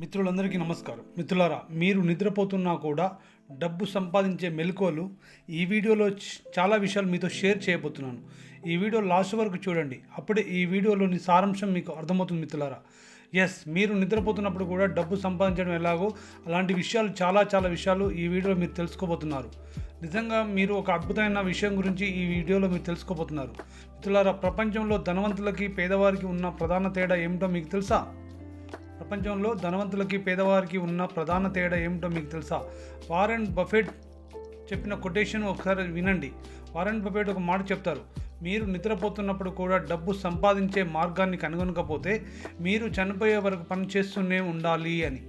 మిత్రులందరికీ నమస్కారం. మిత్రులారా మీరు నిద్రపోతున్నా కూడా డబ్బు సంపాదించే మెలకువలు ఈ వీడియోలో చాలా విషయాలు మీతో షేర్ చేయబోతున్నాను. ఈ వీడియో లాస్ట్ వరకు చూడండి. అప్పుడే ఈ వీడియోలోని సారాంశం మీకు అర్థమవుతుంది మిత్రులారా. ఎస్ మీరు నిద్రపోతున్నప్పుడు కూడా డబ్బు సంపాదించడం ఎలాగో అలాంటి విషయాలు చాలా చాలా విషయాలు ఈ వీడియోలో మీరు తెలుసుకోబోతున్నారు. నిజంగా మీరు ఒక అద్భుతమైన విషయం గురించి ఈ వీడియోలో మీరు తెలుసుకోబోతున్నారు. మిత్రులారా ప్రపంచంలో ధనవంతులకి పేదవారికి ఉన్న ప్రధాన తేడా ఏమిటో మీకు తెలుసా? ప్రపంచంలో ధనవంతులకి పేదవారికి ఉన్న ప్రధాన తేడా ఏమిటో మీకు తెలుసా? వారెన్ బఫెట్ చెప్పిన కొటేషన్ ఒకసారి వినండి. వారెన్ బఫెట్ ఒక మాట చెప్తారు. మీరు నిద్రపోతున్నప్పుడు కూడా డబ్బు సంపాదించే మార్గాన్ని కనుగొనకపోతే మీరు చనిపోయే వరకు పని చేస్తూనే ఉండాలి అని.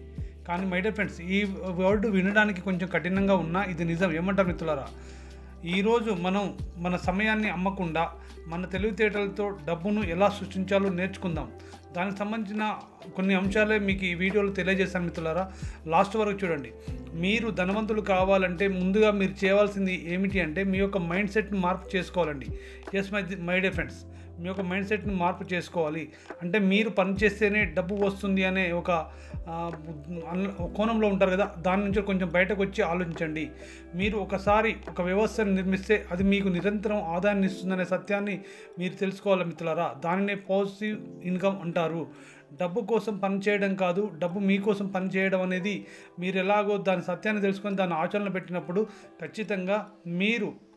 కానీ మై డియర్ ఫ్రెండ్స్ ఈ వర్డ్ వినడానికి కొంచెం కఠినంగా ఉన్నా ఇది నిజం. ఏమంటారు మిత్రులారా? ఈరోజు మనం మన సమయాన్ని అమ్మకుండా మన తెలివితేటలతో డబ్బును ఎలా సృష్టించాలో నేర్చుకుందాం. దానికి సంబంధించిన కొన్ని అంశాలే మీకు ఈ వీడియోలో తెలియజేస్తాను మిత్రులారా. లాస్ట్ వరకు చూడండి. మీరు ధనవంతులు కావాలంటే ముందుగా మీరు చేయవలసింది ఏమిటి అంటే మీ యొక్క మైండ్ సెట్ని మార్పు చేసుకోవాలండి. Yes my my dear friends మీ యొక్క మైండ్ సెట్ని మార్పు చేసుకోవాలి. అంటే మీరు పని చేస్తేనే డబ్బు వస్తుంది అనే ఒక అన్- కోణంలో ఉంటారు కదా దాని నుంచి కొంచెం బయటకు వచ్చి ఆలోచించండి. మీరు ఒకసారి ఒక వ్యవస్థను నిర్మిస్తే అది మీకు నిరంతరం ఆదాయాన్ని ఇస్తుందనే సత్యాన్ని మీరు తెలుసుకోవాలి మిత్రులారా? దానినే పాజిటివ్ ఇన్కమ్ అంటారు. డబ్బు కోసం పని చేయడం కాదు డబ్బు మీకోసం పని చేయడం అనేది మీరు ఎలాగో దాని సత్యాన్ని తెలుసుకొని దాని ఆచరణలో పెట్టినప్పుడు ఖచ్చితంగా మీరు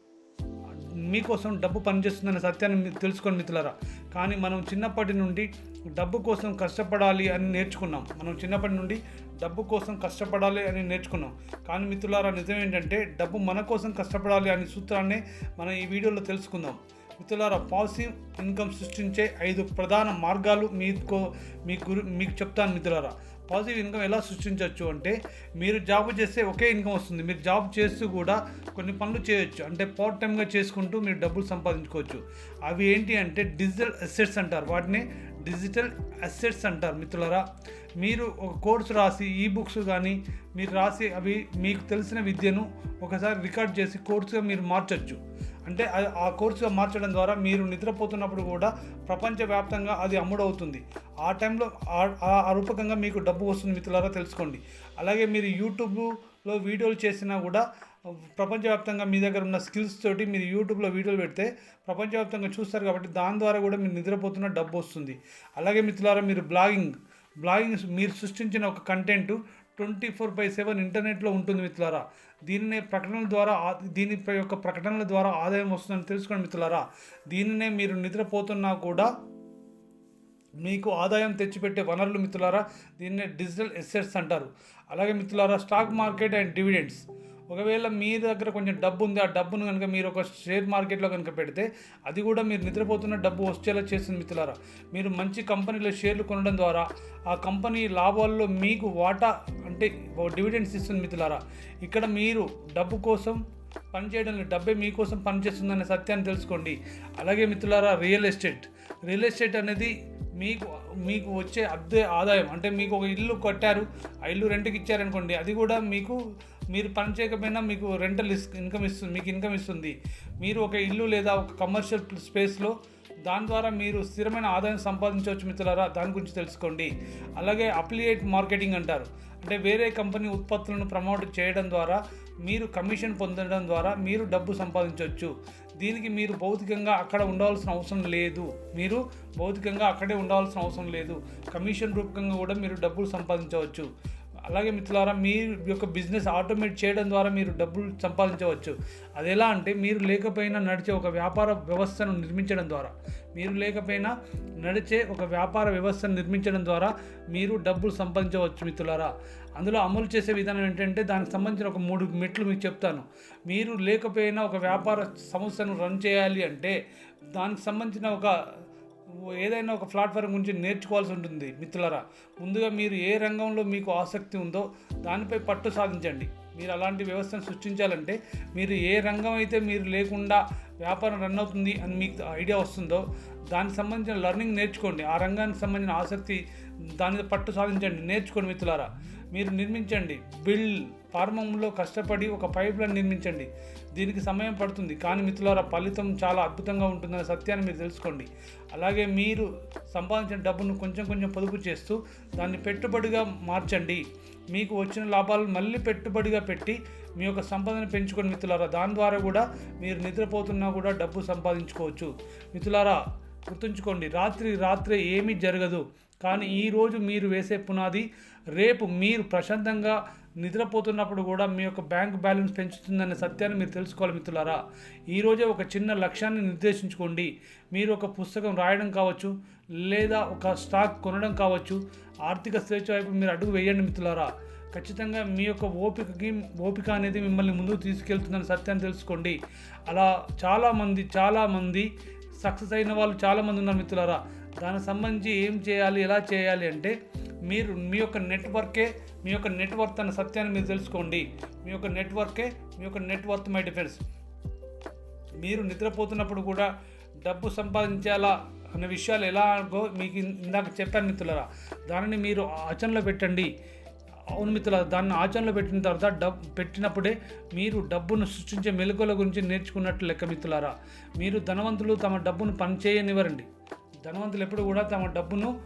మీకోసం డబ్బు పనిచేస్తుందనే సత్యాన్ని మీరు తెలుసుకోండి మిత్రులారా. కానీ మనం చిన్నప్పటి నుండి డబ్బు కోసం కష్టపడాలి అని నేర్చుకున్నాం. మనం చిన్నప్పటి నుండి డబ్బు కోసం కష్టపడాలి అని నేర్చుకున్నాం. కానీ మిత్రులారా నిజం ఏంటంటే డబ్బు మన కోసం కష్టపడాలి అనే సూత్రాన్ని మనం ఈ వీడియోలో తెలుసుకుందాం. మిత్రులారా పాజిటివ్ ఇన్కమ్ సృష్టించే ఐదు ప్రధాన మార్గాలు మీకు మీ గురి మీకు చెప్తాను మిత్రులారా. పాజిటివ్ ఇన్కమ్ ఎలా సృష్టించవచ్చు అంటే మీరు జాబ్ చేస్తే ఒకే ఇన్కమ్ వస్తుంది. మీరు జాబ్ చేస్తూ కూడా కొన్ని పనులు చేయొచ్చు. అంటే పార్ట్ టైమ్గా చేసుకుంటూ మీరు డబ్బులు సంపాదించుకోవచ్చు. అవి ఏంటి అంటే డిజిటల్ అసెట్స్ అంటారు. వాటిని డిజిటల్ అసెట్స్ అంటారు మిత్రులరా. మీరు ఒక కోర్సు రాసి ఈ బుక్స్ కానీ మీరు రాసి అవి మీకు తెలిసిన విద్యను ఒకసారి రికార్డ్ చేసి కోర్సుగా మీరు మార్చచ్చు. అంటే ఆ కోర్సుగా మార్చడం ద్వారా మీరు నిద్రపోతున్నప్పుడు కూడా ప్రపంచవ్యాప్తంగా అది అమ్ముడవుతుంది. ఆ టైంలో ఆ- రూపకంగా మీకు డబ్బు వస్తుంది మిత్రులారా తెలుసుకోండి. అలాగే మీరు యూట్యూబ్లో వీడియోలు చేసినా కూడా ప్రపంచవ్యాప్తంగా మీ దగ్గర ఉన్న స్కిల్స్ తోటి మీరు యూట్యూబ్లో వీడియోలు పెడితే ప్రపంచవ్యాప్తంగా చూస్తారు కాబట్టి దాని ద్వారా కూడా మీరు నిద్రపోతున్న డబ్బు వస్తుంది. అలాగే మిత్రులారా మీరు బ్లాగింగ్ బ్లాగింగ్ మీరు సృష్టించిన ఒక content twenty four by seven ఇంటర్నెట్లో ఉంటుంది మిత్రులారా. దీనినే ప్రకటనల ద్వారా దీని యొక్క ప్రకటనల ద్వారా ఆదాయం వస్తుందని తెలుసుకోండి మిత్రులారా. దీనినే మీరు నిద్రపోతున్నా కూడా మీకు ఆదాయం తెచ్చిపెట్టే వనరులు మిత్రులారా దీన్నే డిజిటల్ ఎసెట్స్ అంటారు. అలాగే మిత్రులారా స్టాక్ మార్కెట్ అండ్ డివిడెండ్స్. ఒకవేళ మీ దగ్గర కొంచెం డబ్బు ఉంది ఆ డబ్బును కనుక మీరు ఒక షేర్ మార్కెట్లో కనుక పెడితే అది కూడా మీరు నిద్రపోతున్న డబ్బు వచ్చేలా చేస్తుంది మిత్రులారా. మీరు మంచి కంపెనీలో షేర్లు కొనడం ద్వారా ఆ కంపెనీ లాభాల్లో మీకు వాటా అంటే డివిడెండ్స్ ఇస్తుంది మిత్రులారా. ఇక్కడ మీరు డబ్బు కోసం పనిచేయడం లేదు డబ్బే మీకోసం పనిచేస్తుందనే సత్యాన్ని తెలుసుకోండి. అలాగే మిత్రులారా రియల్ ఎస్టేట్. రియల్ ఎస్టేట్ అనేది మీకు మీకు వచ్చే అద్దె ఆదాయం అంటే మీకు ఒక ఇల్లు కట్టారు ఆ ఇల్లు రెంట్కి ఇచ్చారనుకోండి అది కూడా మీకు మీరు పని చేయకపోయినా మీకు రెంటల్ ఇన్కమ్ ఇస్తుంది మీకు ఇన్కమ్ ఇస్తుంది. మీరు ఒక ఇల్లు లేదా ఒక కమర్షియల్ స్పేస్లో దాని ద్వారా మీరు స్థిరమైన ఆదాయం సంపాదించవచ్చు మిత్రులారా దాని గురించి తెలుసుకోండి. అలాగే అప్లియేట్ మార్కెటింగ్ అంటారు. అంటే వేరే కంపెనీ ఉత్పత్తులను ప్రమోట్ చేయడం ద్వారా మీరు కమిషన్ పొందడం ద్వారా మీరు డబ్బు సంపాదించవచ్చు. దీనికి మీరు భౌతికంగా అక్కడ ఉండవలసిన అవసరం లేదు. మీరు భౌతికంగా అక్కడే ఉండవలసిన అవసరం లేదు. కమిషన్ రూపకంగా కూడా మీరు డబ్బులు సంపాదించవచ్చు. అలాగే మిత్రులారా మీ యొక్క బిజినెస్ ఆటోమేట్ చేయడం ద్వారా మీరు డబ్బులు సంపాదించవచ్చు. అది ఎలా అంటే మీరు లేకపోయినా నడిచే ఒక వ్యాపార వ్యవస్థను నిర్మించడం ద్వారా. మీరు లేకపోయినా నడిచే ఒక వ్యాపార వ్యవస్థను నిర్మించడం ద్వారా మీరు డబ్బులు సంపాదించవచ్చు మిత్రులారా. అందులో అమలు చేసే విధానం ఏంటంటే దానికి సంబంధించిన ఒక మూడు మెట్లు మీకు చెప్తాను. మీరు లేకపోయినా ఒక వ్యాపార సంస్థను రన్ చేయాలి అంటే దానికి సంబంధించిన ఒక ఏదైనా ఒక ప్లాట్ఫామ్ గురించి నేర్చుకోవాల్సి ఉంటుంది మిత్రులరా. ముందుగా మీరు ఏ రంగంలో మీకు ఆసక్తి ఉందో దానిపై పట్టు సాధించండి. మీరు అలాంటి వ్యవస్థను సృష్టించాలంటే మీరు ఏ రంగం అయితే మీరు లేకుండా వ్యాపారం రన్ అవుతుంది అని మీకు ఐడియా వస్తుందో దానికి సంబంధించిన లెర్నింగ్ నేర్చుకోండి. ఆ రంగానికి సంబంధించిన ఆసక్తి దాని మీద పట్టు సాధించండి. నేర్చుకోండి మిత్రులారా. మీరు నిర్మించండి. బిల్డ్ ప్రారంభంలో కష్టపడి ఒక పైప్ లైన్ నిర్మించండి. దీనికి సమయం పడుతుంది. కానీ మిత్రులారా ఫలితం చాలా అద్భుతంగా ఉంటుందనే సత్యాన్ని మీరు తెలుసుకోండి. అలాగే మీరు సంపాదించిన డబ్బును కొంచెం కొంచెం పొదుపు చేస్తూ దాన్ని పెట్టుబడిగా మార్చండి. మీకు వచ్చిన లాభాలు మళ్ళీ పెట్టుబడిగా పెట్టి మీ యొక్క సంపదను పెంచుకొని మిత్రులారా. దాని ద్వారా కూడా మీరు నిద్రపోతున్నా కూడా డబ్బు సంపాదించుకోవచ్చు. మిత్రులారా గుర్తుంచుకోండి రాత్రి రాత్రి ఏమీ జరగదు. కానీ ఈరోజు మీరు వేసే పునాది రేపు మీరు ప్రశాంతంగా నిద్రపోతున్నప్పుడు కూడా మీ యొక్క బ్యాంక్ బ్యాలెన్స్ పెంచుతుందనే సత్యాన్ని మీరు తెలుసుకోవాలి మిత్రులారా. ఈరోజే ఒక చిన్న లక్ష్యాన్ని నిర్దేశించుకోండి. మీరు ఒక పుస్తకం రాయడం కావచ్చు లేదా ఒక స్టాక్ కొనడం కావచ్చు ఆర్థిక స్వేచ్ఛ వైపు మీరు అడుగు వేయండి మిత్రులారా. ఖచ్చితంగా మీ యొక్క ఓపికకి ఓపిక అనేది మిమ్మల్ని ముందుకు తీసుకెళ్తుందని సత్యాన్ని తెలుసుకోండి. అలా చాలామంది చాలామంది సక్సెస్ అయిన వాళ్ళు చాలామంది ఉన్నారు మిత్రులారా. దానికి సంబంధించి ఏం చేయాలి ఎలా చేయాలి అంటే మీరు మీ యొక్క నెట్వర్కే మీ యొక్క నెట్వర్క్ అన్న సత్యాన్ని మీరు తెలుసుకోండి. మీ యొక్క నెట్వర్కే మీ యొక్క నెట్వర్క్ మై డిఫెన్స్. మీరు నిద్రపోతున్నప్పుడు కూడా డబ్బు సంపాదించాలా అనే విషయాలు ఎలాగో మీకు ఇందాక చెప్పాను మిత్రులరా. దానిని మీరు ఆచరణలో పెట్టండి. అవును మిత్రులారా దాన్ని ఆచరణలో పెట్టిన తర్వాత డబ్ పెట్టినప్పుడే మీరు డబ్బును సృష్టించే మెలకువల గురించి నేర్చుకున్నట్లు లెక్క మిత్రులారా. మీరు ధనవంతులు తమ డబ్బును పనిచేయనివ్వరండి. ధనవంతులు ఎప్పుడు కూడా తమ డబ్బును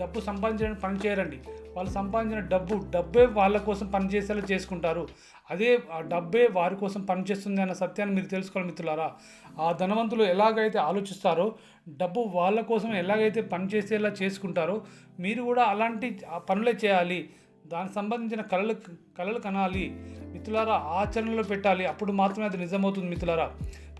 డబ్బు సంపాదించడానికి పని చేయరండి. వాళ్ళు సంపాదించిన డబ్బు డబ్బే వాళ్ళ కోసం పనిచేసేలా చేసుకుంటారు. అదే ఆ డబ్బే వారి కోసం పనిచేస్తుంది అన్న సత్యాన్ని మీరు తెలుసుకోవాలి మిత్రులారా. ఆ ధనవంతులు ఎలాగైతే ఆలోచిస్తారో డబ్బు వాళ్ళ కోసం ఎలాగైతే పనిచేసేలా చేసుకుంటారో మీరు కూడా అలాంటి పనులే చేయాలి. దానికి సంబంధించిన కళలు కళలు కనాలి. మిత్రులారా ఆచరణలో పెట్టాలి. అప్పుడు మాత్రమే అది నిజమవుతుంది మిత్రులారా.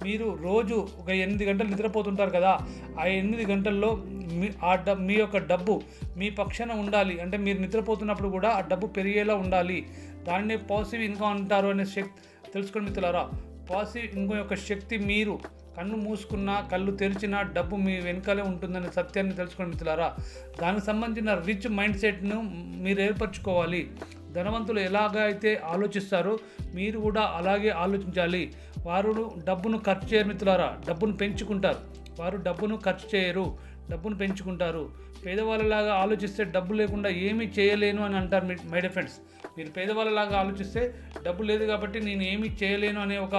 మీరు రోజు ఒక ఎనిమిది గంటలు నిద్రపోతుంటారు కదా. ఆ ఎనిమిది గంటల్లో మీ ఆ డబ్ మీ యొక్క డబ్బు మీ పక్షాన ఉండాలి. అంటే మీరు నిద్రపోతున్నప్పుడు కూడా ఆ డబ్బు పెరిగేలా ఉండాలి. దాన్ని పాజిటివ్ ఇన్కమ్ అంటారు అనే శక్తి తెలుసుకోండి మిత్రులారా. పాజిటివ్ ఇన్కమ్ యొక్క శక్తి మీరు కన్ను మూసుకున్నా కళ్ళు తెరిచినా డబ్బు మీ వెనకాలే ఉంటుందనే సత్యాన్ని తెలుసుకోండి మిత్రులారా దానికి సంబంధించిన రిచ్ మైండ్ సెట్ను మీరు ఏర్పరచుకోవాలి. ధనవంతులు ఎలాగ అయితే ఆలోచిస్తారో మీరు కూడా అలాగే ఆలోచించాలి. వారు డబ్బును ఖర్చు చేయరు మిత్రులారా డబ్బును పెంచుకుంటారు. వారు డబ్బును ఖర్చు చేయరు డబ్బును పెంచుకుంటారు. పేదవాళ్ళలాగా ఆలోచిస్తే డబ్బు లేకుండా ఏమీ చేయలేను అని అంటారు మై డే ఫ్రెండ్స్. మీరు పేదవాళ్ళలాగా ఆలోచిస్తే డబ్బు లేదు కాబట్టి నేను ఏమీ చేయలేను అనే ఒక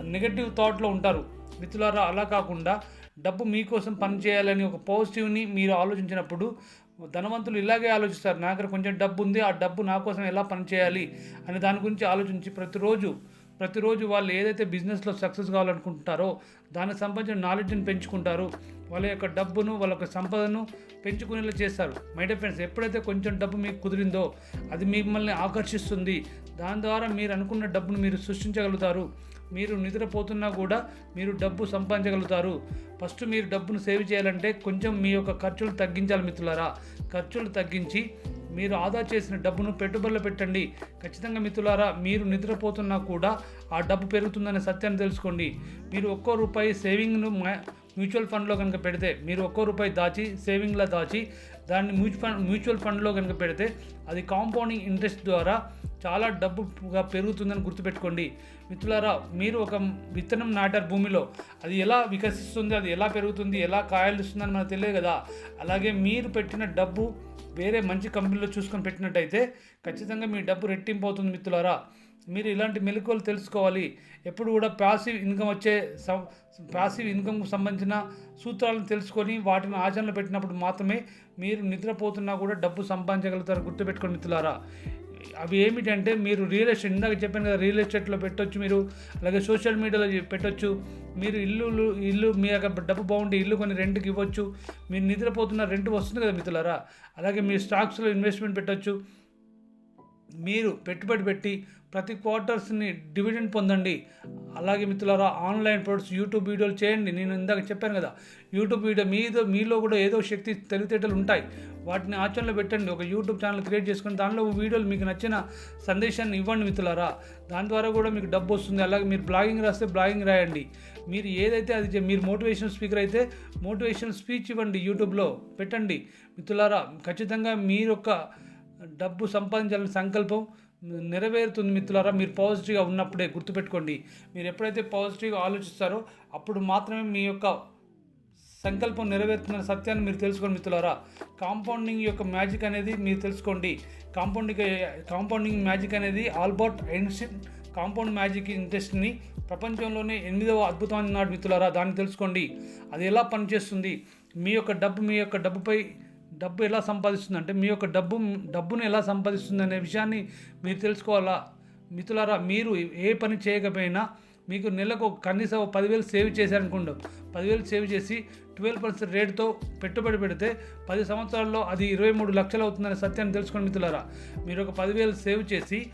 నెగటివ్ థాట్లో ఉంటారు. మిత్రులారా అలా కాకుండా డబ్బు మీకోసం పని చేయాలని ఒక పాజిటివ్ని మీరు ఆలోచించినప్పుడు ధనవంతులు ఇలాగే ఆలోచిస్తారు నా దగ్గర కొంచెం డబ్బు ఉంది ఆ డబ్బు నా కోసం ఎలా పని చేయాలి అనే దాని గురించి ఆలోచించి ప్రతిరోజు ప్రతిరోజు వాళ్ళు ఏదైతే బిజినెస్లో సక్సెస్ కావాలనుకుంటారో దానికి సంబంధించిన నాలెడ్జ్ని పెంచుకుంటారు. వాళ్ళ యొక్క డబ్బును వాళ్ళ యొక్క సంపదను పెంచుకునేలా చేస్తారు. మై డియర్ ఫ్రెండ్స్ ఎప్పుడైతే కొంచెం డబ్బు మీకు కుదిరిందో అది మిమ్మల్ని ఆకర్షిస్తుంది. దాని ద్వారా మీరు అనుకున్న డబ్బును మీరు సృష్టించగలుగుతారు. మీరు నిద్రపోతున్నా కూడా మీరు డబ్బు సంపాదించగలుగుతారు. ఫస్ట్ మీరు డబ్బును సేవ్ చేయాలంటే కొంచెం మీ యొక్క ఖర్చులు తగ్గించాలి మిత్రులారా. ఖర్చులు తగ్గించి మీరు ఆదా చేసిన డబ్బును పెట్టుబడులు పెట్టండి. ఖచ్చితంగా మిత్రులారా మీరు నిద్రపోతున్నా కూడా ఆ డబ్బు పెరుగుతుందనే సత్యాన్ని తెలుసుకోండి. మీరు ఒక్కో రూపాయి సేవింగ్ను మ్యూచువల్ ఫండ్లో కనుక పెడితే మీరు ఒక్కో రూపాయి దాచి సేవింగ్లో దాచి దాన్ని మ్యూచువల్ ఫండ్ మ్యూచువల్ ఫండ్లో కనుక పెడితే అది కాంపౌండింగ్ ఇంట్రెస్ట్ ద్వారా చాలా డబ్బుగా పెరుగుతుందని గుర్తుపెట్టుకోండి. మిత్రులారా మీరు ఒక విత్తనం నాటారు భూమిలో. అది ఎలా వికసిస్తుంది అది ఎలా పెరుగుతుంది ఎలా కాయలు ఇస్తుందని మనకు తెలియదు కదా. అలాగే మీరు పెట్టిన డబ్బు వేరే మంచి కంపెనీలో చూసుకొని పెట్టినట్టయితే ఖచ్చితంగా మీ డబ్బు రెట్టింపు అవుతుంది మిత్రులారా. మీరు ఇలాంటి మెలకువలు తెలుసుకోవాలి. ఎప్పుడు కూడా ప్యాసివ్ ఇన్కమ్ వచ్చే ప్యాసివ్ ఇన్కమ్కు సంబంధించిన సూత్రాలను తెలుసుకొని వాటిని ఆచరణలో పెట్టినప్పుడు మాత్రమే మీరు నిద్రపోతున్నా కూడా డబ్బు సంపాదించగలుగుతారు. గుర్తుపెట్టుకోండి మిత్రులారా. అవి ఏమిటంటే మీరు రియల్ ఎస్టేట్ ఇందాక చెప్పాను కదా రియల్ ఎస్టేట్లో పెట్టొచ్చు మీరు అలాగే సోషల్ మీడియాలో పెట్టొచ్చు. మీరు ఇల్లు ఇల్లు మీ యొక్క డబ్బు బాగుంటే ఇల్లు కొన్ని రెంట్కి ఇవ్వచ్చు. మీరు నిద్రపోతున్న రెంట్ వస్తుంది కదా మిత్రులారా? అలాగే మీ స్టాక్స్లో ఇన్వెస్ట్మెంట్ పెట్టొచ్చు. మీరు పెట్టుబడి పెట్టి ప్రతి క్వార్టర్స్ని డివిడెండ్ పొందండి. అలాగే మిత్రులారా ఆన్లైన్ ప్రొడక్ట్స్ యూట్యూబ్ వీడియోలు చేయండి. నేను ఇందాక చెప్పాను కదా యూట్యూబ్ వీడియో మీదో మీలో కూడా ఏదో శక్తి తెలివితేటలు ఉంటాయి. వాటిని ఆచరణలో పెట్టండి. ఒక యూట్యూబ్ ఛానల్ క్రియేట్ చేసుకుని దానిలో వీడియోలు మీకు నచ్చిన సందేశాన్ని ఇవ్వండి మిత్రులారా. దాని ద్వారా కూడా మీకు డబ్బు వస్తుంది. అలాగే మీరు బ్లాగింగ్ రాస్తే బ్లాగింగ్ రాయండి. మీరు ఏదైతే అది చే- మీరు మోటివేషన్ స్పీకర్ అయితే మోటివేషన్ స్పీచ్ ఇవ్వండి యూట్యూబ్లో పెట్టండి. మిత్రులారా ఖచ్చితంగా మీరు డబ్బు సంపాదించాలని సంకల్పం నెరవేరుతుంది మిత్రులారా. మీరు పాజిటివ్గా ఉన్నప్పుడే గుర్తుపెట్టుకోండి. మీరు ఎప్పుడైతే పాజిటివ్గా ఆలోచిస్తారో అప్పుడు మాత్రమే మీ యొక్క సంకల్పం నెరవేరుతున్న సత్యాన్ని మీరు తెలుసుకోండి మిత్రులారా. కాంపౌండింగ్ యొక్క మ్యాజిక్ అనేది మీరు తెలుసుకోండి. కాంపౌండింగ్ కాంపౌండింగ్ మ్యాజిక్ అనేది ఆల్బర్ట్ ఐన్స్టీన్ కాంపౌండ్ మ్యాజిక్ ఇంట్రెస్ట్ని ప్రపంచంలోనే ఎనిమిదవ అద్భుతం నాడు మిత్రులారా. దాన్ని తెలుసుకోండి. అది ఎలా పనిచేస్తుంది? మీ యొక్క డబ్బు మీ యొక్క డబ్బుపై డబ్బు ఎలా సంపాదిస్తుంది? అంటే మీ యొక్క డబ్బు డబ్బును ఎలా సంపాదిస్తుంది అనే విషయాన్ని మీరు తెలుసుకోవాలా? మిత్రులారా మీరు ఏ పని చేయకపోయినా మీకు నెలకు కనీసం పదివేలు సేవ్ చేశారనుకోండి. పదివేలు సేవ్ చేసి ట్వెల్వ్ పర్సెంట్ రేటుతో పెట్టుబడి పెడితే పది సంవత్సరాల్లో అది ఇరవై మూడు లక్షలు అవుతుందనే సత్యాన్ని తెలుసుకోండి మిత్రులారా. మీరు ఒక పదివేలు సేవ్ చేసి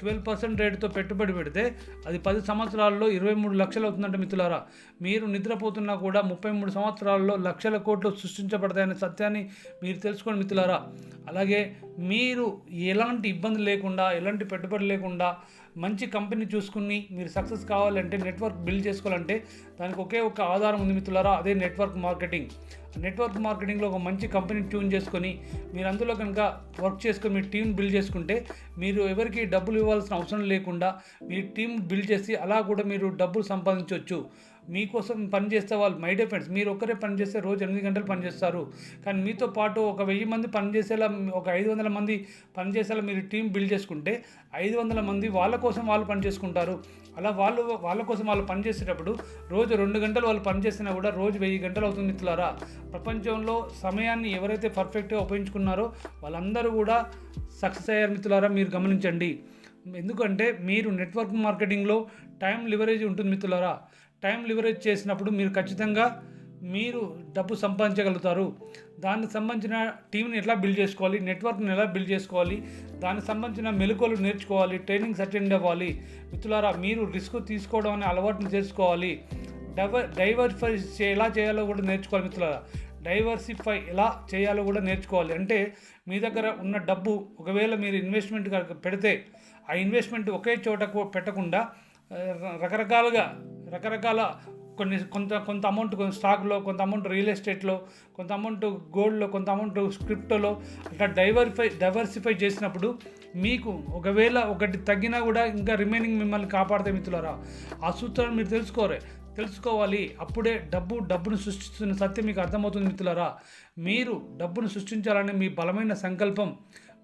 ట్వెల్వ్ పర్సెంట్ రేటుతో పెట్టుబడి పెడితే అది పది సంవత్సరాల్లో ఇరవై మూడు లక్షలు అవుతుందంటే మిత్రులారా. మీరు నిద్రపోతున్నా కూడా ముప్పై మూడు సంవత్సరాల్లో లక్షల కోట్లు సృష్టించబడతాయనే సత్యాన్ని మీరు తెలుసుకోండి మిత్రులారా. అలాగే మీరు ఎలాంటి ఇబ్బంది లేకుండా ఎలాంటి పెట్టుబడి లేకుండా మంచి కంపెనీ చూసుకుని మీరు సక్సెస్ కావాలంటే నెట్వర్క్ బిల్డ్ చేసుకోవాలంటే దానికి ఒకే ఒక ఆధారం ఉంది మిత్రులారా అదే నెట్వర్క్ మార్కెటింగ్. నెట్వర్క్ మార్కెటింగ్లో ఒక మంచి కంపెనీ ట్యూన్ చేసుకొని మీరు అందులో కనుక వర్క్ చేసుకొని మీ టీం బిల్డ్ చేసుకుంటే మీరు ఎవరికి డబ్బులు ఇవ్వాల్సిన అవసరం లేకుండా మీ టీం బిల్డ్ చేసి అలా కూడా మీరు డబ్బులు సంపాదించవచ్చు. మీకోసం పనిచేస్తే వాళ్ళు మై డే ఫ్రెండ్స్ మీరు ఒక్కరే పనిచేస్తే రోజు ఎనిమిది గంటలు పనిచేస్తారు కానీ మీతో పాటు ఒక వెయ్యి మంది పనిచేసేలా ఒక ఐదు వందల మంది పనిచేసేలా మీరు టీం బిల్డ్ చేసుకుంటే ఐదు వందల మంది వాళ్ళ కోసం వాళ్ళు పని చేసుకుంటారు. అలా వాళ్ళు వాళ్ళ కోసం వాళ్ళు పనిచేసేటప్పుడు రోజు రెండు గంటలు వాళ్ళు పనిచేసినా కూడా రోజు వెయ్యి గంటలు అవుతుంది మిత్రులారా. ప్రపంచంలో సమయాన్ని ఎవరైతే పర్ఫెక్ట్గా ఉపయోగించుకున్నారో వాళ్ళందరూ కూడా సక్సెస్ అయ్యారు మిత్రులారా మీరు గమనించండి. ఎందుకంటే మీరు నెట్వర్క్ మార్కెటింగ్లో టైం లివరేజ్ ఉంటుంది మిత్రులారా. టైం లివరేజ్ చేసినప్పుడు మీరు ఖచ్చితంగా మీరు డబ్బు సంపాదించగలుగుతారు. దానికి సంబంధించిన టీంని ఎట్లా బిల్డ్ చేసుకోవాలి నెట్వర్క్ని ఎలా బిల్డ్ చేసుకోవాలి దానికి సంబంధించిన మెలకువలు నేర్చుకోవాలి ట్రైనింగ్స్ అటెండ్ అవ్వాలి. మిత్రులారా మీరు రిస్క్ తీసుకోవడం అనే అలవాటును చేసుకోవాలి. డైవర్ డైవర్ఫై ఎలా చేయాలో కూడా నేర్చుకోవాలి మిత్రులారా. డైవర్సిఫై ఎలా చేయాలో కూడా నేర్చుకోవాలి. అంటే మీ దగ్గర ఉన్న డబ్బు ఒకవేళ మీరు ఇన్వెస్ట్మెంట్ పెడితే ఆ ఇన్వెస్ట్మెంట్ ఒకే చోటకు పెట్టకుండా రకరకాలుగా రకరకాల కొన్ని కొంత కొంత అమౌంట్ కొంత స్టాక్లో కొంత అమౌంట్ రియల్ ఎస్టేట్లో కొంత అమౌంట్ గోల్డ్లో కొంత అమౌంట్ స్క్రిప్టోలో అట్లా డైవర్ఫై డైవర్సిఫై చేసినప్పుడు మీకు ఒకవేళ ఒకటి తగ్గినా కూడా ఇంకా రిమైనింగ్ మిమ్మల్ని కాపాడితే మిత్రులారా. ఆ సూత్రాన్ని మీరు తెలుసుకోరే తెలుసుకోవాలి. అప్పుడే డబ్బు డబ్బును సృష్టిస్తున్న సత్యం మీకు అర్థమవుతుంది మిత్రులారా. మీరు డబ్బును సృష్టించాలని మీ బలమైన సంకల్పం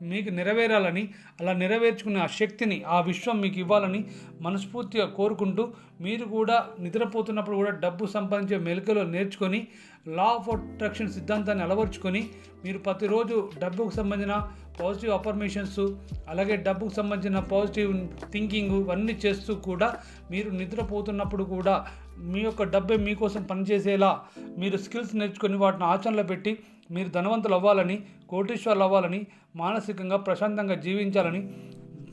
మీకు నెరవేరాలని అలా నెరవేర్చుకునే ఆ శక్తిని ఆ విశ్వం మీకు ఇవ్వాలని మనస్ఫూర్తిగా కోరుకుంటూ మీరు కూడా నిద్రపోతున్నప్పుడు కూడా డబ్బు సంపాదించే మెలకులో నేర్చుకొని లా ఆఫ్ అట్రాక్షన్ సిద్ధాంతాన్ని అలవర్చుకొని మీరు ప్రతిరోజు డబ్బుకు సంబంధించిన పాజిటివ్ అఫర్మేషన్స్ అలాగే డబ్బుకు సంబంధించిన పాజిటివ్ థింకింగ్ ఇవన్నీ చేస్తూ కూడా మీరు నిద్రపోతున్నప్పుడు కూడా మీ యొక్క డబ్బే మీకోసం పనిచేసేలా మీరు స్కిల్స్ నేర్చుకొని వాటిని ఆచరణలో పెట్టి మీరు ధనవంతులు అవ్వాలని కోటీశ్వర్లు అవ్వాలని మానసికంగా ప్రశాంతంగా జీవించాలని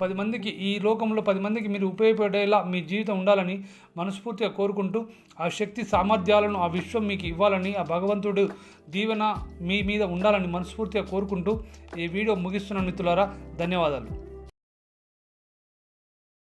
పది మందికి ఈ లోకంలో పది మందికి మీరు ఉపయోగపడేలా మీ జీవితం ఉండాలని మనస్ఫూర్తిగా కోరుకుంటూ ఆ శక్తి సామర్థ్యాలను ఆ విశ్వం మీకు ఇవ్వాలని ఆ భగవంతుడు దీవెన మీ మీద ఉండాలని మనస్ఫూర్తిగా కోరుకుంటూ ఈ వీడియో ముగిస్తున్నాను మిత్రులారా. ధన్యవాదాలు.